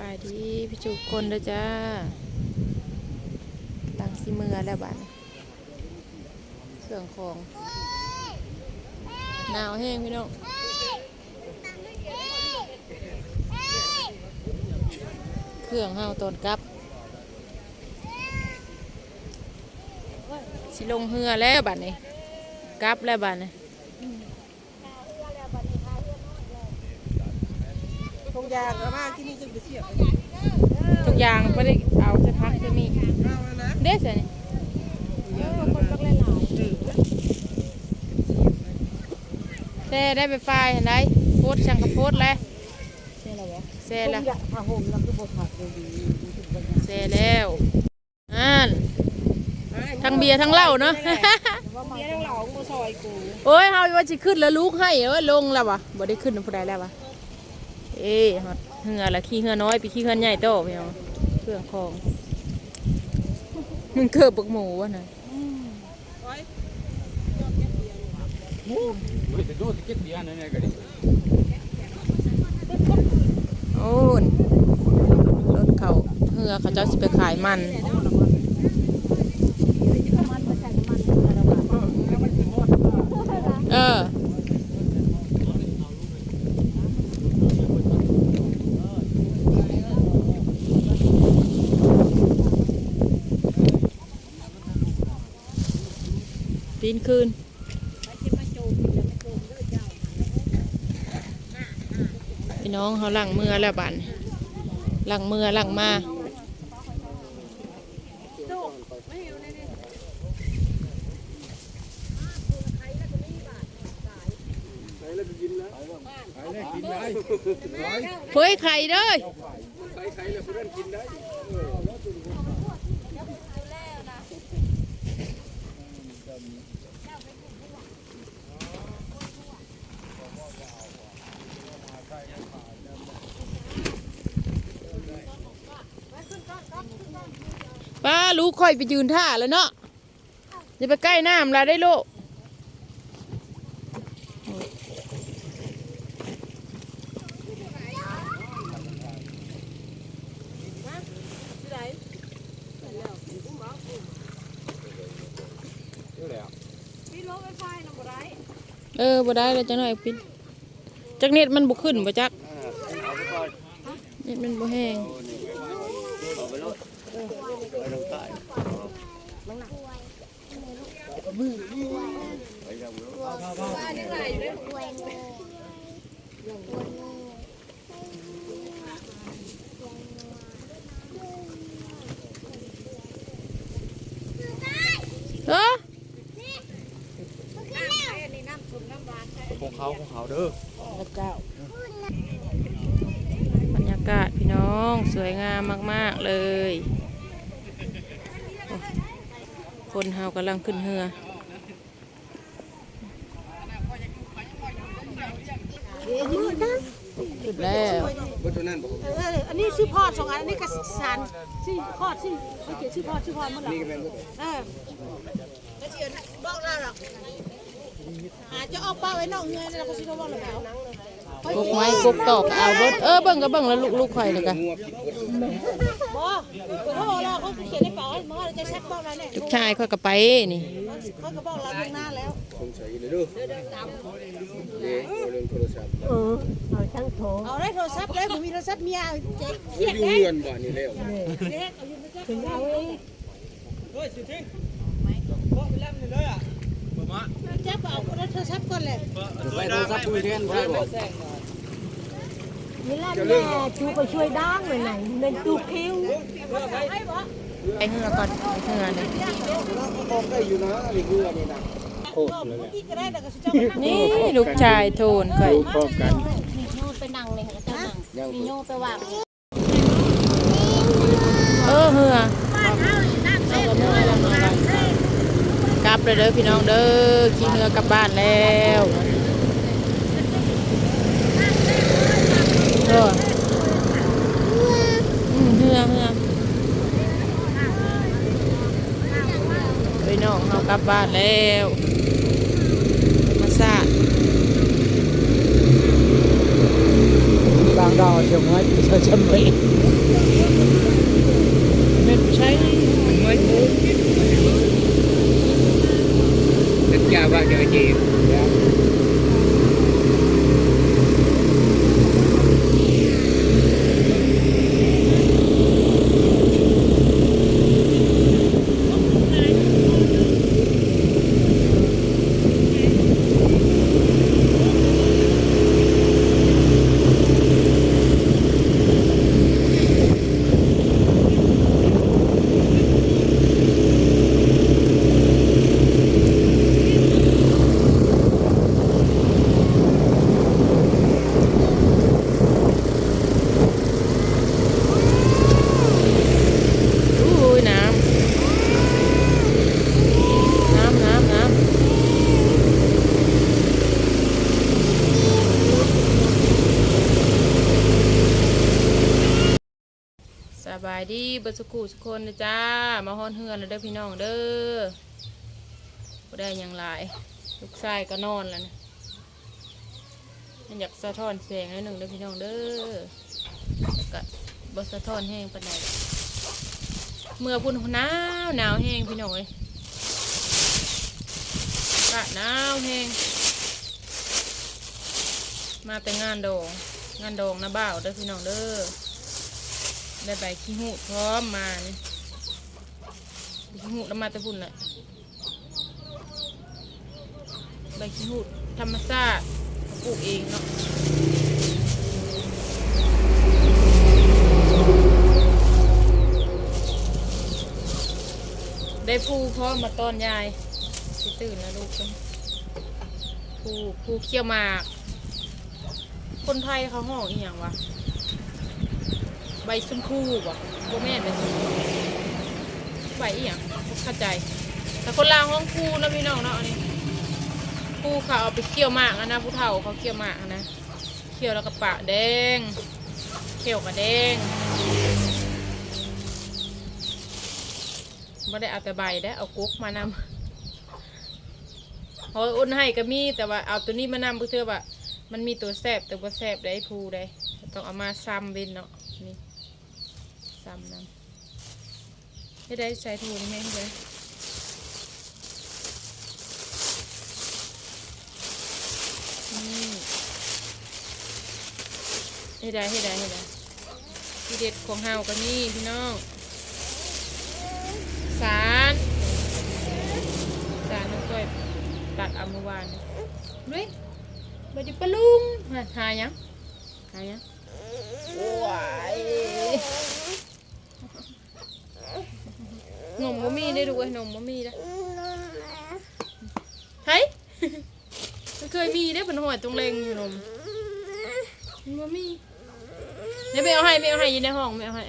บายดีพี่จุกคนเด้อจ้าตังสีเมือแล้วบ้านเครื่องของหนาวแห้งพี่น้องเครื่องเฮาวตอนกลับสิลงเฮือแล้วบัดนี้กลับแล้วบัดนี้ งยางกระมาที่นี่จึงไปเสียบทุกอย่างไม่ได้เอาจะพักจะมีเอาแล้วนะเด้สินี่คนรักหลายแซ่ได้ไปไฟล์เห็นไหมโพสต์ช่างกระโพสต์แล้วใช่แล้ววะแซ่แล้วอยากพาห่มแล้วคือบทผักดีแซ่แล้วอ่านทั้งเบียร์ทั้งเหล้าเนาะว่ามาเบี้ยทั้งเหล่าของโมซอยกูโอ้ยเฮาว่าสิขึ้นแล้วลูกให้เอ้ยลงแล้ววะบ่ได้ขึ้นผู้ใดแล้ววะ เอ้ฮอดเหือละขี้เหือน้อยไปขี้เหือใหญ่โตพี่น้องเครื่องของมึงเกิบบักหมูวะนะโอ้นรถเขาเหือเขาเจ้าสิไปขายมันเออ ปีนคืนพี่น้องเขาหลังมือแล้วบันหลังมือหลังมาเฮ้ยไข่เด้ยป้าลูก ค่อยไปยืนท่าแล้วเนาะอย่าไปใกล้น้ำละได้ลูกเออบ่ได้เลยจังหน่อยปิดจักเน็ตมันบ่ขึ้นบ่จักเน็ตมันบ่แห้ง เออของเขาของเขาเด้อแล้วเก้าบรรยากาศพี่น้องสวยงามมาก ๆ เลย คนเฮากำลังขึ้นเรือ ขึ้นแล้วเอออันนี้ชื่อพ่อสองอันอันนี้ก็สารชื่อพ่อชื่อเขาเขียนชื่อพ่อชื่อพ่อมันหรอเออไม่เขียนบอกเราหรอกอาจจะออาป้าไว้นอกเงินแล้วก็ซื้อว่าหรอกแล้ว กกไม้กกตอกเอาเบิดเออเบิ่งก็เบิ่งแล้วลูกลูกข่อยเลยกันบ่เขาบอกเราเขาเขียนในเป๋าให้มาว่าจะแชทบอกเราเนี่ยลูกชายข่อยก็ไปนี่เขาก็บอกเราล่วงหน้าแล้วสงสัยเลยเด้อเด้อเรื่องโทรศัพท์เอาได้โทรศัพท์เลยผมมีโทรศัพท์เมียเจ๊เครียดอยู่แน่เงินบ้านนี่แล้วเจ๊เอาอยู่ไม่ใช่เฮ้ยสิทิ้งเพราะไปแล้วนี่เลยอะ บ่มาเจ๊เอาโทรศัพท์ก่อนเลยไปโทรศัพท์คุยแทนบ่ได้บ่นี่แหละแม่จูไปช่วยด้างหน่อยไหนในตูคิวไปเหือก่อนไปเหือเลยบอกได้อยู่นะนี่คืออันนี้นะโคตรเลยแหละพี่ก็ได้แต่ก็จะมานั่งนี่ลูกชายโทนข่อยพร้อมกันมีโยไปนั่งเลยค่ะจะนั่งยังมีโยไปวางเออเหือกลับ เลยเด้อพี่น้องเด้อขี่เหือกลับบ้านแล้วเอออืมเหือเหือพี่น้องเรากลับบ้านแล้วมาซาบางางดาวเชียงใหม่ใช่ใช่ไหมไม่ใช่ไม่ถูก นึกยาว่าจะจีบ อู้ยน้ำน้ำน้ำน้ำสบายดีเบัสกูสุกคนนะจ้า มาฮอนเฮือนแล้วเด้อพี่น้องเด้อบ่ได้ยังหลาย ลูกชายก็นอนแล้วนะมันอยากสะท้อนแสงหนิดหนึ่งเด้อพี่น้องเด้อก็บ่สะท้อนแห้งปานใดเมื่อพุ่นหนาวหนาวแห้งพี่น้องเอ้ยกะหนาวแห้งมาแต่งานดอง งานดองนะบ่าวเด้อพี่น้องเด้อ ได้ใบขี้หูพร้อมมาใบขี้หูแล้วมาต่พุ่นแหละใบขี้หูธรรมชาติปลูกเองเนาะได้ผู้พ่อมาตอนยายตื่นแล้วลูกกันผู้ผู้เคี่ยวหมาก คนไทยเขาห้องอีหยังวะ ใบชมพูบ่โบแม่นใบชมพูใบอีหยังเข้าใจ แต่คนลาวห้องผู้นะพี่น้องเนาะอันนี้ผู้เขาเอาไปเคี่ยวหมากอะนะผู้เฒ่าเขาเคี่ยวหมากนะเคี่ยวแล้วก็ปะแดงเคี่ยวกับแดงไม่ได้เอาแต่ใบได้เอากุ๊กมานำเพราอุ่นให้ก็มีแต่ว่าเอาตัวนี้มานำเพื่อเธอว่ามันมีตัวแซบแต่ว่าแซบได้พูได้ต้องเอามาซ้ำเว้นเนาะ ซ้ำนำให้ได้ใช้ทูนี่ไหมให้ได้นี่ให้ได้ให้ได้ให้ได้ที่เด็ดของเฮาก็นี่พี่น้องสารสารน้องก้อยตัดเอาเมื่อวานนี่เฮ้ยบไดีปะลุงหาหายังหายังว้ายนม บ่มีได้ดูไอ้ยนมบ่มีได้ไทยมันเคยมีได้เป็นหอยตรงเลงอยู่นมมันบ่มีเดี๋ยวไม่เอาให้ไม่เอาให้อยินในห้องไม่เอาให้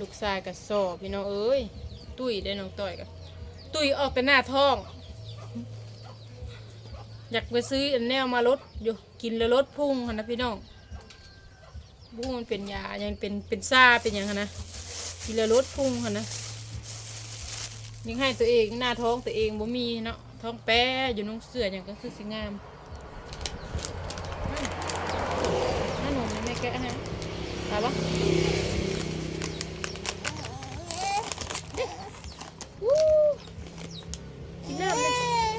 ลูกชายกับสอบพี่น้องเอ้ยตุ้ยได้น้องต่อยกับตุ้ยออกแต่หน้าท้อง อยากไปซื้ออันแนวมาลดอยู่กินแล้วลดพุ่งหั้นนะพี่น้องบุ้งมันเป็นยายังเป็นเป็นซ่าเป็นหยังหั้นนะกินแล้วลดพุ่งหั้นนะ ยังให้ตัวเองหน้าท้องตัวเองบ่มีเนาะท้องแป้อยู่นุ่งเสื้ออย่างก็คือสิงามนั่นหนูแม่แกะให้ตายปะวู้กินน้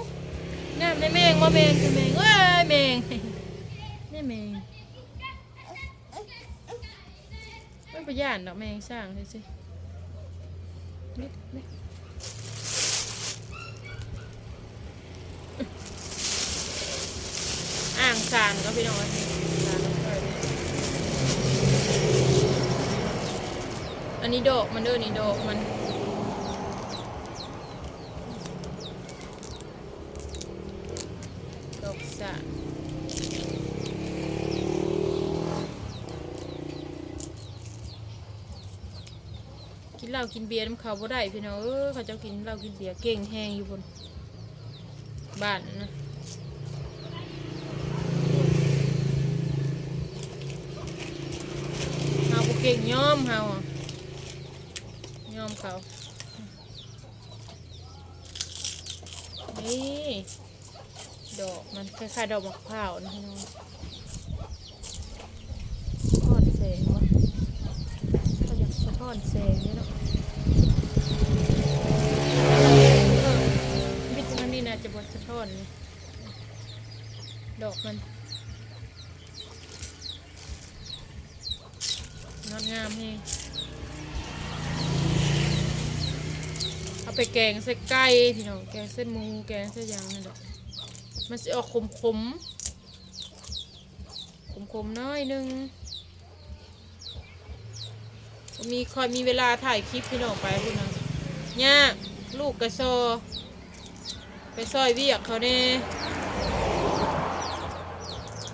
ำน้ำในแมงว่าแมงคือแมงว้ายแมงนี่แมงมันประหยัดดอกแมงสร้างเลยสินี่นี่อ่างสารก็พี่น้องอันนี้ดอกมันเด้อนี่ดอกมันดอกสะกินเหล้ากินเบียร์น้ำเขาบ่ได้พี่น้องเออเขาเจ้ากินเหล้ากินเบียร์เก่งแห้งอยู่บนบ้านนะเฮาบ่เก่งยอมเฮาอะยอมเขานี่ดอกมันคล้ายๆดอกมะพร้าวนะพี่น้องงวะเขาอยากสะท้อนแสงนี่เนาะเออมิตรมันนี่น่าจะบดสะท้อนนี่ดอกมัน งดงามนี่เอาไปแกงใส่ไก่พี่น้องแกงใส่หมูแกงใส่หยางนั่แหละมันจะออกขมขมขมขมน้อยหนึงมีคอยมีเวลาถ่ายคลิปพี่น้องไปพี่น้องย่าลูกกระโซไปซอยเวียกเขาเน่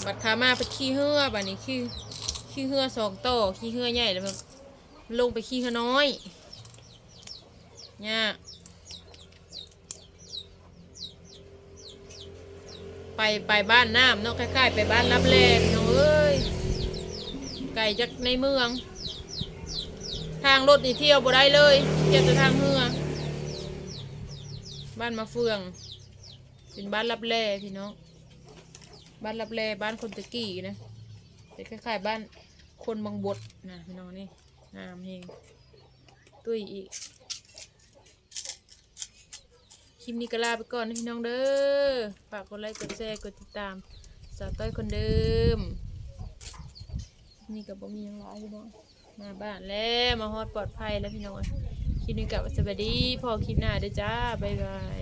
บัดขามาไปขี้เหือบัดนี้ขี้ ขี้เหือสองโตขี้เหือใหญ่แล้วมันลงไปขี้เหือน้อยย่าไปไปบ้านน้ำเนาะคล้ายๆไปบ้านรับแลนเนาะเอ้ยไก่จากในเมือง ทางรถนี่เที่ยวบ่ได้เลยเที่ยวแต่ทางเรือบ้านมาเฟือง เป็นบ้านรับแลพี่น้องบ้านรับแลบ้านคนตะกี้นะเป็นคล้ายๆบ้าน คนบางบดนะพี่น้องนี่งามเฮงตุ้ยอีกคลิปนี้ก็ลาไปก่อนนะพี่น้องเด้อฝากกดไลค์กดแชร์กดติดตามสาวต้อยคนเดิม นี่กับบ่มียังหลายพี่น้องมาบ้านแล้วมาฮอดปลอดภัยแล้วพี่น้องคลิปนี้กับสวัสดีพอคลิปหน้าเด้อจ้าบ๊ายบาย